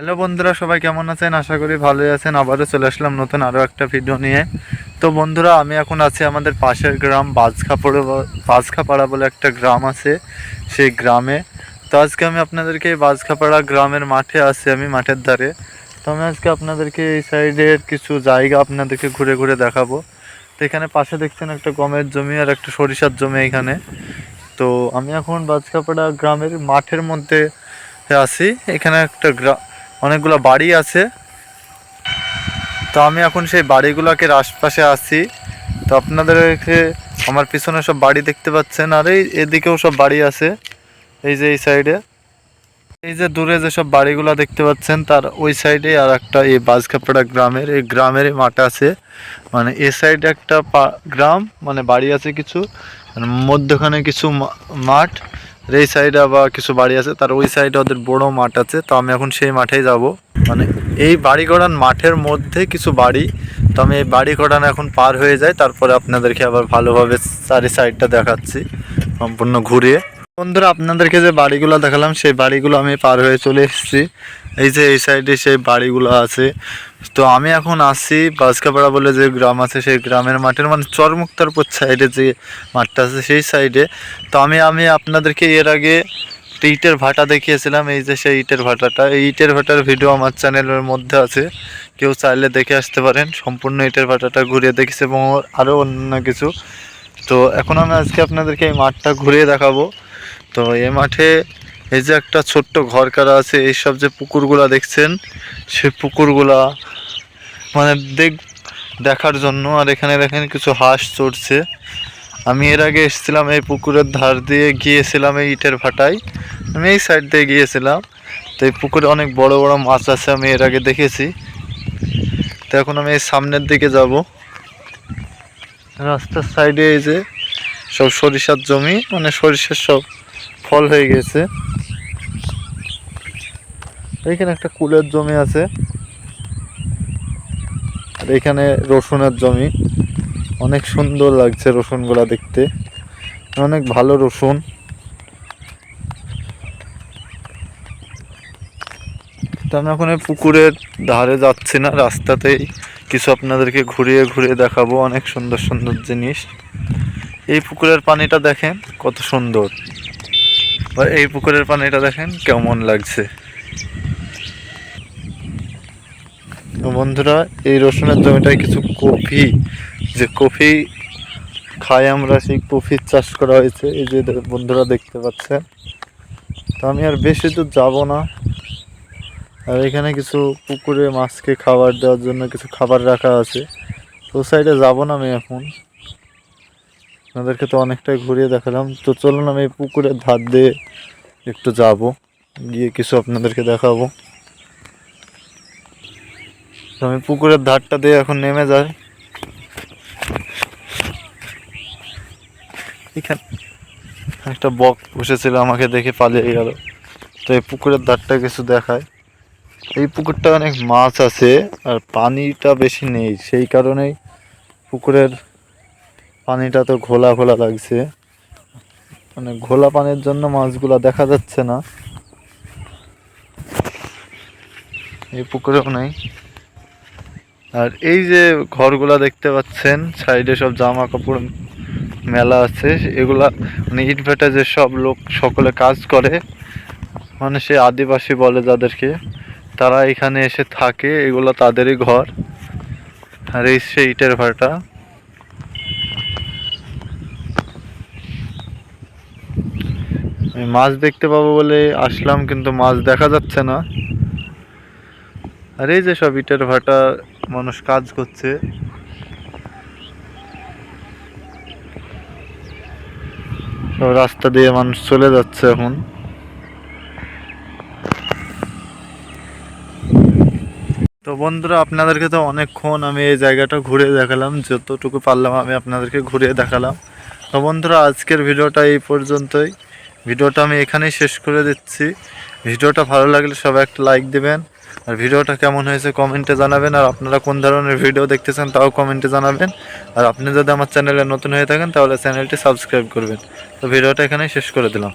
Hello বন্ধুরা, সবাই কেমন আছেন? আশা করি ভালোই আছেন। আবারও চলে আসলাম নতুন আরও একটা ভিডিও নিয়ে। তো বন্ধুরা, আমি এখন আছি আমাদের পাশের গ্রাম, বাজখাপাড়া বাজখাপাড়া বলে একটা গ্রাম আছে, সেই গ্রামে। তো আজকে আমি আপনাদেরকে এই বাজখাপাড়া গ্রামের মাঠে আছি আমি, মাঠের ধারে। তো আমি আজকে আপনাদেরকে এই সাইডের কিছু জায়গা আপনাদেরকে ঘুরে ঘুরে দেখাবো। তো এখানে পাশে দেখছেন একটা গমের জমি আর একটা সরিষার জমি এখানে। তো আমি এখন বাজখাপাড়া গ্রামের মাঠের মধ্যে আছি। এখানে একটা গ্রা অনেকগুলো বাড়ি আছে। তো আমি এখন সেই বাড়িগুলোকে আশপাশে আছি। তো আপনাদেরকে আমার পিছনে সব বাড়ি দেখতে পাচ্ছেন, আর এই এদিকেও সব বাড়ি আছে, এই যে এই সাইডে। এই যে দূরে যে সব বাড়িগুলো দেখতে পাচ্ছেন, তার ওই সাইডে আর একটা এই বাজখাপাড়া গ্রামের, এই গ্রামেরই মাঠ আছে। মানে এ সাইডে একটা গ্রাম মানে বাড়ি আছে কিছু মধ্যখানে কিছু মাঠ। এই সাইডে বা কিছু বাড়ি আছে, তার ওই সাইডে ওদের বড় মাঠ আছে, তো আমি এখন সেই মাঠেই যাব। মানে এই বাড়ি গড়ান মাঠের মধ্যে কিছু বাড়ি, তো আমি এই বাড়ি গড়ান এখন পার হয়ে যাই, তারপরে আপনাদেরকে আবার ভালোভাবে চারি সাইডটা দেখাচ্ছি, সম্পূর্ণ ঘুরিয়ে। বন্ধুরা, আপনাদেরকে যে বাড়িগুলো দেখালাম, সেই বাড়িগুলো আমি পার হয়ে চলে এসেছি। এই যে এই সাইডে সেই বাড়িগুলো আছে। তো আমি এখন আসছি বাসকাপাড়া বলে যে গ্রাম আছে, সেই গ্রামের মাঠের মানে চরমুক্তারপুর সাইডে যে মাঠটা আছে, সেই সাইডে তো আমি আমি আপনাদেরকে এর আগে ইটের ভাটা দেখিয়েছিলাম, এই যে সেই ইটের ভাটাটা। এই ইটের ভাটার ভিডিও আমার চ্যানেলের মধ্যে আছে। কেউ চাইলে দেখে আসতে পারেন। সম্পূর্ণ ইটের ভাটাটা ঘুরিয়ে দেখেছি এবং আরও অন্য কিছু। তো এখন আমি আজকে আপনাদেরকে এই মাঠটা ঘুরিয়ে দেখাবো। তো এই মাঠে এই যে একটা ছোট্ট ঘর করা আছে, এইসব যে পুকুরগুলা দেখছেন, সেই পুকুরগুলা মানে দেখ, দেখার জন্য আর এখানে দেখেন কিছু হাঁস চড়ছে। আমি এর আগে এসেছিলাম এই পুকুরের ধার দিয়ে গিয়েছিলাম এই ইটের ভাটায়। আমি এই সাইড দিয়ে গিয়েছিলাম। তো এই পুকুরে অনেক বড় বড় মাছ আছে, আমি এর আগে দেখেছি। তো এখন আমি এই সামনের দিকে যাব। রাস্তার সাইডে এই যে সব সরিষার জমি মানে সরিষার সব ফল হয়ে গেছে। এইখানে একটা কুলের জমি আছে। আর এখানে রসুনের জমি। অনেক সুন্দর লাগছে রসুনগুলা দেখতে। অনেক ভালো রসুন। আমি এখন পুকুরের ধারে যাচ্ছি না, রাস্তাতেই। কিছু আপনাদেরকে ঘুরিয়ে ঘুরিয়ে দেখাবো অনেক সুন্দর সুন্দর জিনিস। এই পুকুরের পানিটা দেখেন কত সুন্দর। এই পুকুরের পানিটা দেখেন কেমন লাগছে তো বন্ধুরা, এই রসুনের জমিটায় কিছু কফি, যে কফি খাই আমরা, সেই কফির চাষ করা হয়েছে। এই যে বন্ধুরা দেখতে পাচ্ছেন। তো আমি আর বেশি দূর যাব না। আর এখানে কিছু পুকুরে মাছকে খাবার দেওয়ার জন্য কিছু খাবার রাখা আছে। তো সাইডে যাব না আমি এখন। আপনাদেরকে তো অনেকটাই ঘুরিয়ে দেখালাম। তো চলুন আমি পুকুরের ধার দিয়ে একটু যাব। গিয়ে কিছু আপনাদেরকে দেখাবো। তো আমি পুকুরের ধারটা দিয়ে এখন নেমে যাই। এখানে একটা বক বসেছিল, আমাকে দেখে পালিয়ে গেল। তো এই পুকুরের ধারটা কিছু দেখায় এই পুকুরটা অনেক মাছ আছে, আর পানিটা বেশি নেই। সেই কারণেই পুকুরের পানিটা তো ঘোলা ঘোলা লাগছে। মানে ঘোলা পানির জন্য মাছগুলা দেখা যাচ্ছে না। এই পুকুরেও নেই। আর এই যে ঘরগুলা দেখতে পাচ্ছেন, সাইডে সব জামা কাপড় মেলা আছে, এগুলা মানে ইট ভাটা যে সব লোক সকলে কাজ করে মানে সে আদিবাসী বলে যাদেরকে, তারা এখানে এসে থাকে, এগুলো তাদেরই ঘর। আর এই সে ইটের ভাটা। মাছ দেখতে পাবো বলে আসলাম, কিন্তু মাছ দেখা যাচ্ছে না। আর এই যে সব ইটের ভাটা মানুষ কাজ করছে। রাস্তা দিয়ে মানুষ চলে যাচ্ছে এখন। তো বন্ধুরা, আপনাদেরকে তো অনেকক্ষণ আমি এই জায়গাটা ঘুরে দেখালাম, যতটুকু পারলাম আমি আপনাদেরকে ঘুরিয়ে দেখালাম। তো বন্ধুরা, আজকের ভিডিওটা এই পর্যন্তই। ভিডিওটা আমি এখানেই শেষ করে দিচ্ছি। ভিডিওটা ভালো লাগলে সবাই একটা লাইক দিবেন আর ভিডিওটা কেমন হয়েছে কমেন্টে জানাবেন, আর আপনারা কোন ধরনের ভিডিও দেখতে চান তাও কমেন্টে জানাবেন। আর আপনি যদি আমার চ্যানেলে নতুন হয়ে থাকেন, তাহলে চ্যানেলটি সাবস্ক্রাইব করবেন। তো ভিডিওটা এখানেই শেষ করে দিলাম।